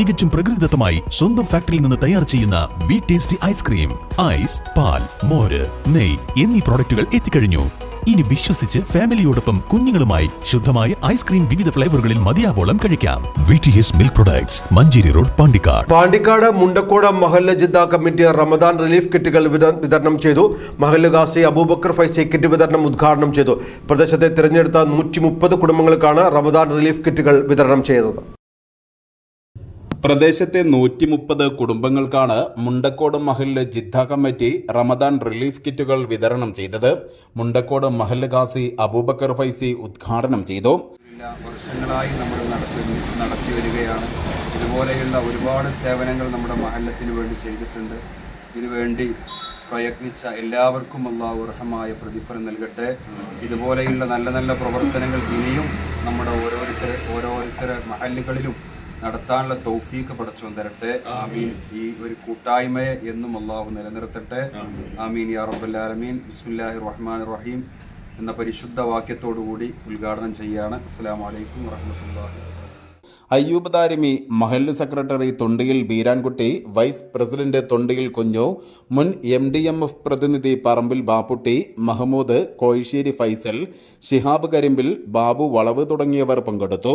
തികച്ചും പ്രകൃതിദത്തമായി സ്വന്തം ഫാക്ടറിയിൽ നിന്ന് തയ്യാർ ചെയ്യുന്ന വി ടേസ്റ്റി ഐസ്ക്രീം ഐസ് പാൽ മോര് നെയ് എന്നീ പ്രോഡക്റ്റുകൾ എത്തിക്കഴിഞ്ഞു. ഇനി വിശ്വസിച്ച് ഫാമിലിയോടൊപ്പം കുഞ്ഞുങ്ങളുമായി ശുദ്ധമായ ഐസ്ക്രീം വിവിധ ഫ്ലേവറുകളിൽ മതിയാവോളം കഴിക്കാം. V T S milk products Manjeri road Pandikkad. Pandikkad Mundakkode മഹല്ല Jeddah committee Ramadan relief കിറ്റുകൾ വിതരണം ചെയ്തു. മഹല്ല അബൂബക്കർ ഫൈസി കിറ്റ് വിതരണം ഉദ്ഘാടനം ചെയ്തു. പ്രദേശത്തെ തിരഞ്ഞെടുത്ത നൂറ്റി കുടുംബങ്ങൾക്കാണ് റമദാൻ റിലീഫ് കിറ്റുകൾ വിതരണം ചെയ്തത്. പ്രദേശത്തെ നൂറ്റി മുപ്പത് കുടുംബങ്ങൾക്കാണ് മുണ്ടക്കോട് മഹല്ല് ജിദ്ദ കമ്മിറ്റി റമദാൻ റിലീഫ് കിറ്റുകൾ വിതരണം ചെയ്തത്. മുണ്ടക്കോട് മഹല്ല് ഖാസി അബൂബക്കർ ഫൈസി ഉദ്ഘാടനം ചെയ്തു. വർഷങ്ങളായി നമ്മൾ നടത്തി വരികയാണ്. ഇതുപോലെയുള്ള ഒരുപാട് സേവനങ്ങൾ നമ്മുടെ മഹല്ലത്തിന് വേണ്ടി ചെയ്തിട്ടുണ്ട്. ഇതിനുവേണ്ടി പ്രയത്നിച്ച എല്ലാവർക്കും അള്ളാഹു അർഹമായ പ്രതിഫലം നൽകട്ടെ. ഇതുപോലെയുള്ള നല്ല നല്ല പ്രവർത്തനങ്ങൾ ഇനിയും നമ്മുടെ ഓരോരുത്തർ ഓരോരുത്തരെ മഹല്ലുകളിലും നടത്താനുള്ള തൗഫീക്ക് പടച്ചു തരട്ടെ. ആമീൻ. ഈ ഒരു കൂട്ടായ്മയെ എന്നും അള്ളാഹു നിലനിർത്തട്ടെ. ആമീൻ. യാ റബ്ബുല്ലാലമീൻ ബിസ്മില്ലാഹി റഹ്മാൻ റഹീം എന്ന പരിശുദ്ധ വാക്യത്തോടുകൂടി ഉദ്ഘാടനം ചെയ്യുകയാണ് അസ്സാം വലൈക്കും വറഹമത്തല്ലാഹി അയ്യൂബ് താരിമി മഹല്ല് secretary Thondiyil Beerankutty vice president Thondiyil Kunju മുൻ എം ഡി എം എഫ് പ്രതിനിധി പറമ്പിൽ ബാപ്പുട്ടി മഹമ്മൂദ് കോഴിശ്ശേരി ഫൈസൽ ഷിഹാബ് കരിമ്പിൽ ബാബു വളവ് തുടങ്ങിയവർ പങ്കെടുത്തു.